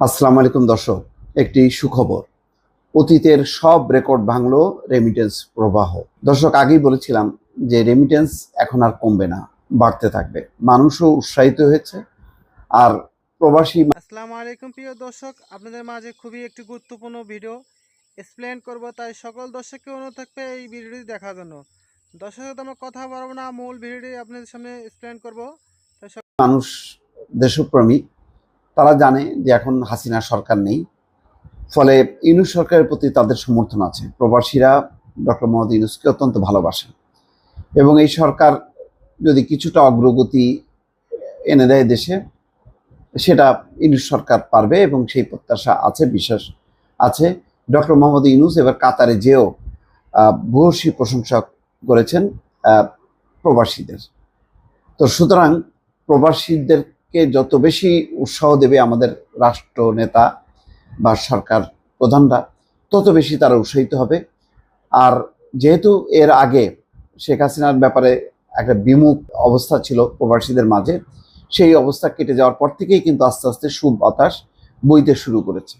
আসসালামু আলাইকুম দর্শক একটি সুখবর। অতীতের সব রেকর্ড ভাঙলো রেমিটেন্স প্রবাহ। দর্শক আগেই বলেছিলাম যে রেমিটেন্স এখন আর কমবে না বাড়তে থাকবে। মানুষও উৎসাহিত হয়েছে। আর প্রবাসী আসসালামু আলাইকুম প্রিয় দর্শক আপনাদের মাঝে খুবই একটি গুরুত্বপূর্ণ ভিডিও এক্সপ্লেন করব তাই সকল দর্শককে অনুরোধ থাকবে এই ভিডিওটি দেখার জন্য। দর্শক আমরা কথা বলব না মূল ভিডিওটি আপনাদের সামনে এক্সপ্লেন করব। মানুষ দেশপ্রেমী তারা জানে যে এখন হাসিনা সরকার নেই। ফলে ইউনুস সরকারের প্রতি তাদের সমর্থন আছে। প্রবাসীরা ডক্টর মোহাম্মদ ইউনুসকে অত্যন্ত ভালোবাসেন। এবং এই সরকার যদি কিছুটা অগ্রগতি এনে দেয় দেশে, সেটা ইউনুস সরকার পারবে এবং সেই প্রত্যাশা আছে, বিশ্বাস আছে। ডক্টর মোহাম্মদ ইউনুস এবার কাতারে যেও ভূয়সী প্রশংসা করেছেন প্রবাসীদের। তো সুতরাং প্রবাসীদেরকে যত বেশি উৎসাহ দেবে আমাদের রাষ্ট্র নেতা বা সরকার প্রধানরা, তত বেশি তারা উৎসাহিত হবে। আর যেহেতু এর আগে শেখ হাসিনার ব্যাপারে একটা বিমুখ অবস্থা ছিল প্রবাসীদের মাঝে, সেই অবস্থা কেটে যাওয়ার পর থেকেই কিন্তু আস্তে আস্তে সুব বাতাস বইতে শুরু করেছে।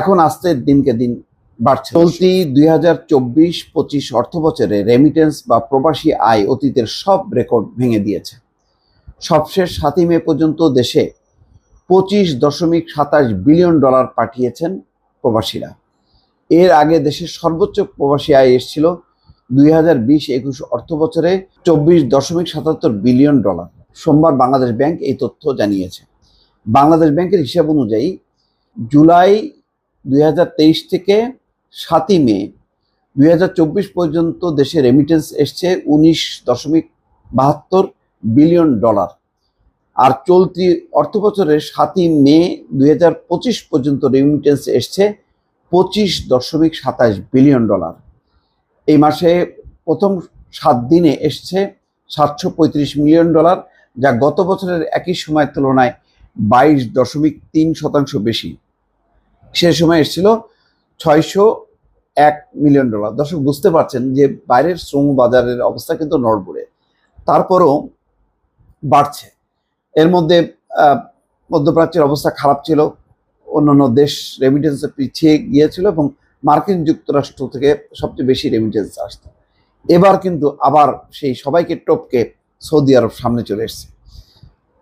এখন আস্তে দিনকে দিন বাড়ছে। চলতি দুই হাজার চব্বিশ পঁচিশ অর্থ বছরে রেমিটেন্স বা প্রবাসী আয় অতীতের সব রেকর্ড ভেঙে দিয়েছে। সবশেষ সাতই মে পর্যন্ত দেশে পঁচিশ দশমিক সাতাশ বিলিয়ন ডলার পাঠিয়েছেন প্রবাসীরা। এর আগে দেশের সর্বোচ্চ প্রবাসী আয় এসেছিল দুই হাজার বিশ একুশ অর্থ বছরে চব্বিশ দশমিক সাতাত্তর বিলিয়ন ডলার। সোমবার বাংলাদেশ ব্যাংক এই তথ্য জানিয়েছে। বাংলাদেশ ব্যাংকের হিসাব অনুযায়ী জুলাই দুই হাজার তেইশ থেকে সাতই মে দুই হাজার চব্বিশ পর্যন্ত দেশে রেমিটেন্স এসছে উনিশ দশমিক বাহাত্তর বিলিয়ন ডলার। আর চলতি অর্থ বছরের সাতই মে দু হাজার পঁচিশ পর্যন্ত রেমিটেন্স এসছে পঁচিশ দশমিক সাতাশ বিলিয়ন ডলার। এই মাসে প্রথম সাত দিনে এসছে সাতশো পঁয়ত্রিশ মিলিয়ন ডলার, যা গত বছরের একই সময়ের তুলনায় বাইশ দশমিক তিন শতাংশ বেশি। সে সময় এসেছিল ছয়শো এক মিলিয়ন ডলার। দর্শক, বুঝতে পারছেন যে বাইরের শ্রম বাজারের অবস্থা কিন্তু নড়বড়ে। তারপরও বাড়ছে। এর মধ্যে মধ্যপ্রাচ্যের অবস্থা খারাপ ছিল, অন্যান্য দেশ রেমিটেন্সে পিছিয়ে গিয়েছিল এবং মার্কিন যুক্তরাষ্ট্র থেকে সবচেয়ে বেশি রেমিটেন্স আসতো। এবার কিন্তু আবার সেই সবাইকে টপকে সৌদি আরব সামনে চলে এসছে।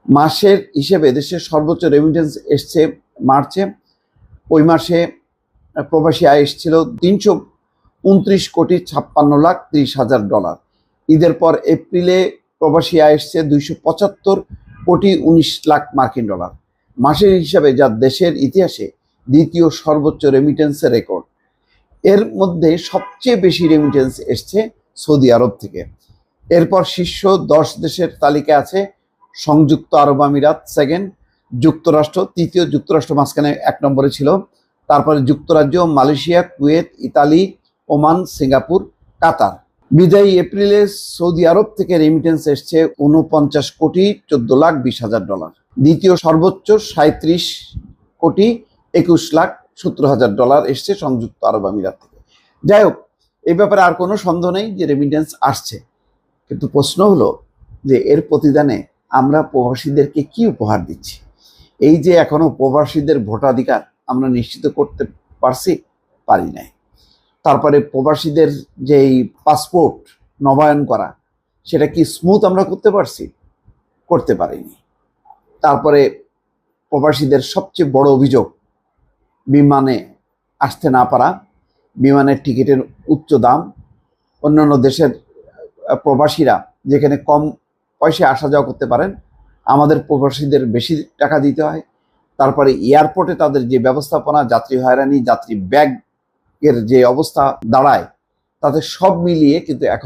মাসের হিসেবে দেশের সর্বোচ্চ রেমিটেন্স এসছে মার্চে। ওই মাসে প্রবাসী আয় এসেছিল তিনশো উনত্রিশ কোটি ছাপ্পান্ন লাখ ত্রিশ হাজার ডলার। ঈদের পর এপ্রিলে প্রবাসী আয় এসছে দুইশো পঁচাত্তর কোটি উনিশ লাখ মার্কিন ডলার। মাসের হিসাবে যা দেশের ইতিহাসে দ্বিতীয় সর্বোচ্চ রেমিটেন্সের রেকর্ড এর মধ্যে সবচেয়ে বেশি রেমিটেন্স এসছে সৌদি আরব থেকে। এরপর শীর্ষ দশ দেশের তালিকা আছে সংযুক্ত আরব আমিরাত সেকেন্ড যুক্তরাষ্ট্র, তৃতীয় যুক্তরাষ্ট্র মাঝখানে এক নম্বরে ছিল। তারপরে যুক্তরাজ্য, Malaysia, Kuwait, Italy, Oman, Singapore, Qatar. বিদায়ী এপ্রিলে সৌদি আরব থেকে রেমিটেন্স এসছে উনপঞ্চাশ কোটি চোদ্দ লাখ বিশ হাজার ডলার। দ্বিতীয় সর্বোচ্চ সাঁত্রিশ কোটি একুশ লাখ সত্তর হাজার ডলার এসছে সংযুক্ত আরব আমিরাত থেকে। যাই হোক, এ ব্যাপারে আর কোনো সন্দেহ নেই যে রেমিটেন্স আসছে। কিন্তু প্রশ্ন হলো যে এর প্রতিদানে আমরা প্রবাসীদেরকে কি উপহার দিচ্ছি? এই যে এখনও প্রবাসীদের ভোটাধিকার আমরা নিশ্চিত করতে পারছি, পারি নাই। তারপরে প্রবাসীদের যেই পাসপোর্ট নবায়ন করা, সেটা কি স্মুথ আমরা করতে পারছি? করতে পারিনি। তারপরে প্রবাসীদের সবচেয়ে বড় অভিযোগ, বিমানে আসতে না পারা, বিমানের টিকিটের উচ্চ দাম। অন্যান্য দেশের প্রবাসীরা যেখানে কম পয়সায় আসা যাওয়া করতে পারেন, আমাদের প্রবাসীদের বেশি টাকা দিতে হয়। তারপরে এয়ারপোর্টে তাদের যে ব্যবস্থাপনা, যাত্রী হয়রানি, যাত্রী ব্যাগের যে অবস্থা দাঁড়ায় তাতে সব মিলিয়ে কিন্তু এখন